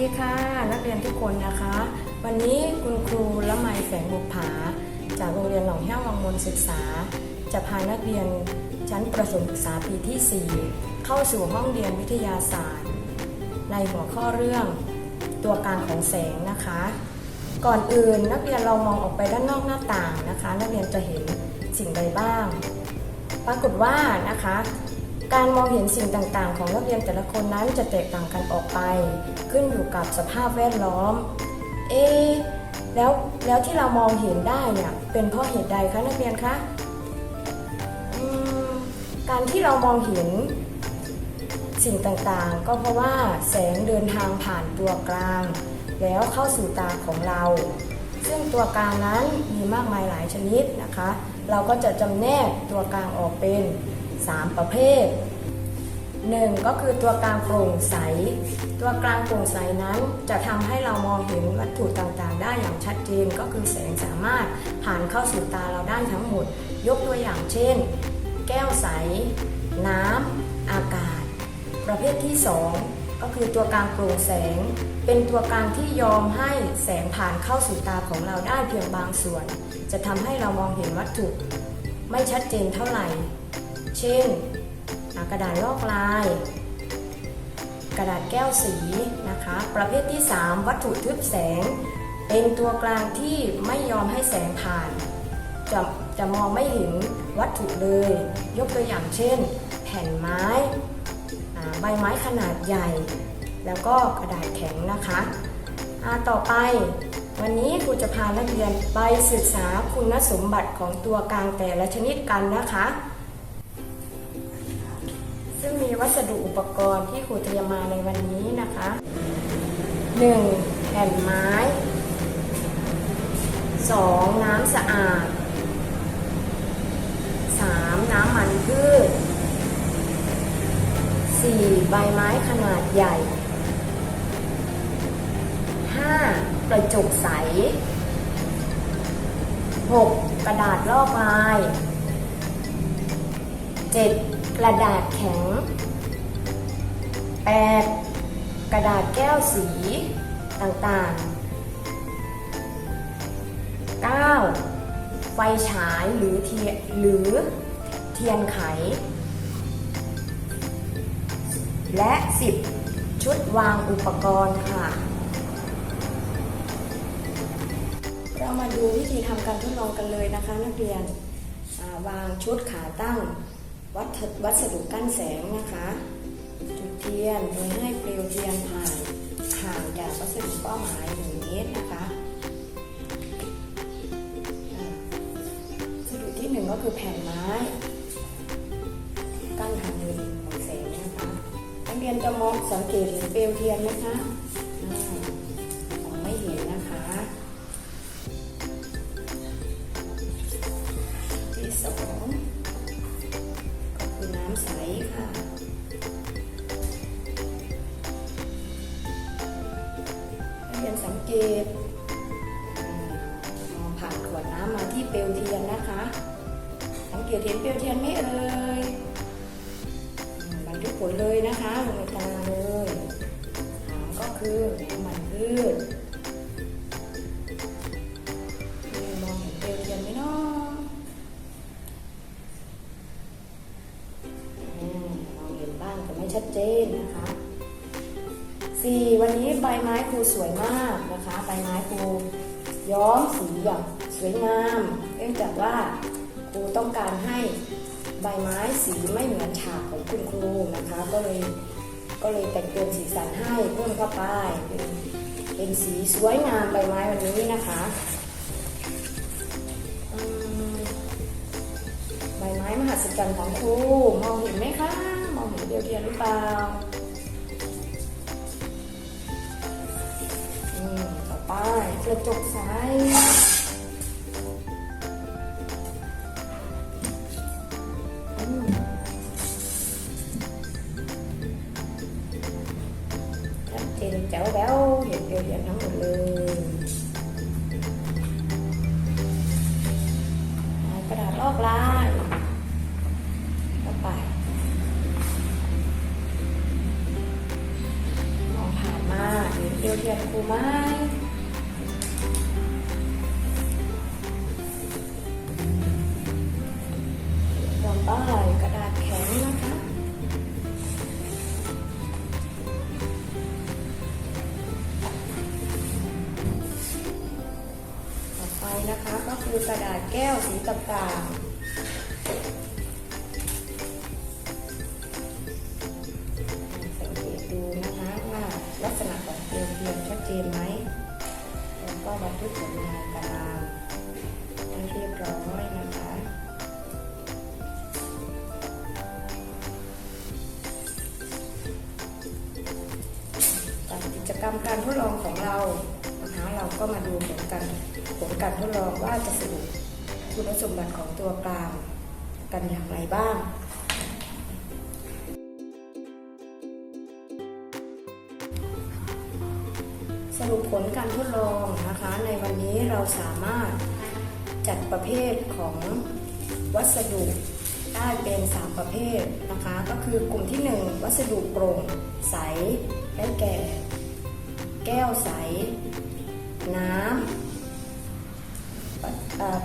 ดีค่ะนักเรียนทุกคนนะคะ วันนี้คุณครูละไมแฝงบุกผา จากโรงเรียนหนองแห้ววังมนศึกษา จะพานักเรียนชั้นประถมศึกษาปีที่ 4 เข้าสู่ห้องเรียนวิทยาศาสตร์ ในหัวข้อเรื่องตัวการของแสงนะคะ ก่อนอื่นนักเรียนเรามองออกไปด้านนอกหน้าต่างนะคะ นักเรียนจะเห็นสิ่งใดบ้าง ปรากฏว่านะคะ การมองเห็นสิ่งต่างๆ ของนักเรียนแต่ละคนนั้นจะแตกต่างกันออกไป ขึ้นอยู่กับสภาพแวดล้อม เอะแล้วแล้วที่เรามองเห็นได้เนี่ยเป็นเพราะเหตุใดคะนักเรียนคะการที่เรามองเห็นสิ่งต่างๆ ก็เพราะว่าแสงเดินทางผ่านตัวกลาง แล้วเข้าสู่ตาของเรา ซึ่งตัวกลางนั้นมีมากมายหลายชนิดนะคะ เราก็จะจำแนกตัวกลางออกเป็น 3 ประเภท 1. ก็คือตัวกลางโปร่งใส ตัวกลางโปร่งใสนั้นจะทำให้เรามองเห็นวัตถุต่างๆ ได้อย่างชัดเจนก็คือแสงสามารถผ่านเข้าสู่ตาเราได้ทั้งหมด ยกตัวอย่างเช่น แก้วใส น้ำอากาศ ประเภทที่ 2 ก็คือตัวกลางโปร่งแสง เป็นตัวกลางที่ยอมให้แสงผ่านเข้าสู่ตาของเราได้เพียงบางส่วน จะทำให้เรามองเห็นวัตถุ ไม่ชัดเจนเท่าไหร่ เช่น กระดาษลอกลาย กระดาษแก้วสีนะคะ ประเภทที่ 3 วัตถุทึบแสง เป็นตัวกลางที่ไม่ยอมให้แสงผ่าน จะจะมองไม่เห็นวัตถุเลย ยกตัวอย่างเช่น แผ่นไม้ใบไม้ขนาดใหญ่ แล้วก็กระดาษแข็งนะคะอาต่อไปวันนี้ครูจะพานักเรียนไปศึกษาคุณสมบัติของตัวกลางแต่ละชนิดกันนะคะ ซึ่งมีวัสดุอุปกรณ์ที่ครูเตรียมมาในวันนี้นะคะ 1. แผ่นไม้ 2. น้ำสะอาด 3. น้ำมันพืช 4. ใบไม้ขนาดใหญ่ 5. กระจกใส 6. กระดาษลอกลาย 7. กระดาษแข็ง 8. กระดาษแก้วสีต่างๆ 9. ไฟฉายหรือเทียหรือเทียนไข และ 10 ชุดวางอุปกรณ์ค่ะ เรามาดูวิธีทำการทดลองกันเลยนะคะ นักเรียนวางชุดขาตั้ง วัสดุวัสดุกั้นแสงนะคะจุดเทียนโดยให้เปลวเทียนผ่านห่างจากวัสดุเป้าหมายหนึ่งเมตรนะคะวัสดุที่หนึ่งก็คือแผ่นไม้ กั้นทางเดินของแสงนะคะนักเรียนจะมองสังเกตเห็นเปลวเทียนไหมคะ เปลวเทียนนะคะสังเกตเห็นเปลวเทียนไหมเอ่ยอืมบันทึกผลเลยนะคะลงในตาเลยถามก็คือน้ำมันพืชนี่มองเห็นเปลวเทียนไหมเนาะมองเห็นบ้างแต่ไม่ชัดเจนนะคะสี่วันนี้ใบไม้ครูสวยมากนะคะ ใบไม้ครู ย้อมสีอย่างสวยงามเนื่องจากว่าครูต้องการให้ใบไม้สีไม่เหมือนฉากของคุณครูนะคะ ก็เลยก็เลยแต่งเติมสีสันให้เพิ่มเข้าไปเป็นเป็นสีสวยงามใบไม้วันนี้นะคะใบไม้มหัศจรรย์ของครูมองเห็นไหมคะมองเห็นเดียวเทียนหรือเปล่า ไปกระจกใสอืมชัดเจนแจ๋วแบ๊วเห็นเดียวเห็นทั้งหมดเลยกระดาษลอกลายเข้าไปมองผ่านมาเห็นเดียวรียนครูไหม นะคะ ก็คือกระดาษแก้วสีต่างๆสังเกตดูนะคะว่าลักษณะของเกลียวเทียมชัดเจนไหมแล้วก็บันทึกผลงานตารางให้เรียบร้อยนะคะจากกิจกรรมการทดลองของเรา เราก็มาดูผลการผลการทดลองว่าจะสรุปคุณสมบัติของตัวกลางกันอย่างไรบ้างสรุปผลการทดลองนะคะ ในวันนี้เราสามารถจัดประเภทของวัสดุได้เป็น 3 ประเภทนะคะ ก็คือกลุ่มที่ 1 วัสดุโปร่งใสได้แก่ แก้วใส น้ำ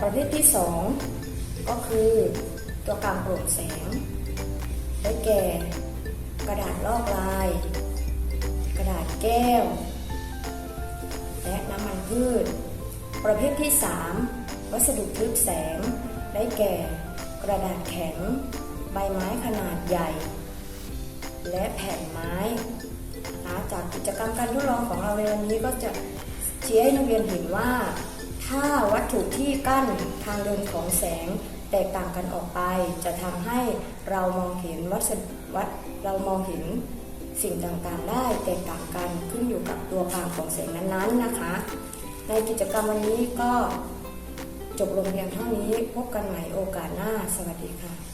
ประเภทที่ 2 ก็คือตัวกางโปร่งแสง ได้แก่ กระดาษลอกลาย กระดาษแก้ว และน้ำมันพืช ประเภทที่ 3 วัสดุทึบแสง ได้แก่ กระดาษแข็ง ใบไม้ขนาดใหญ่ และแผ่นไม้นะจากกิจกรรมการทดลองของเราในวันนี้ก็จะ ชี้ให้นักเรียนเห็นว่า ถ้าวัตถุที่กั้นทางเดินของแสงแตกต่างกันออกไป จะทำให้เรามองเห็นวัสดวัดเรามองเห็นสิ่งต่างๆ ได้แตกต่างกันขึ้นอยู่กับตัวกลางของแสงนั้นๆนะคะ ในกิจกรรมวันนี้ก็จบลงเพียงเท่านี้พบกันใหม่โอกาสหน้า สวัสดีค่ะ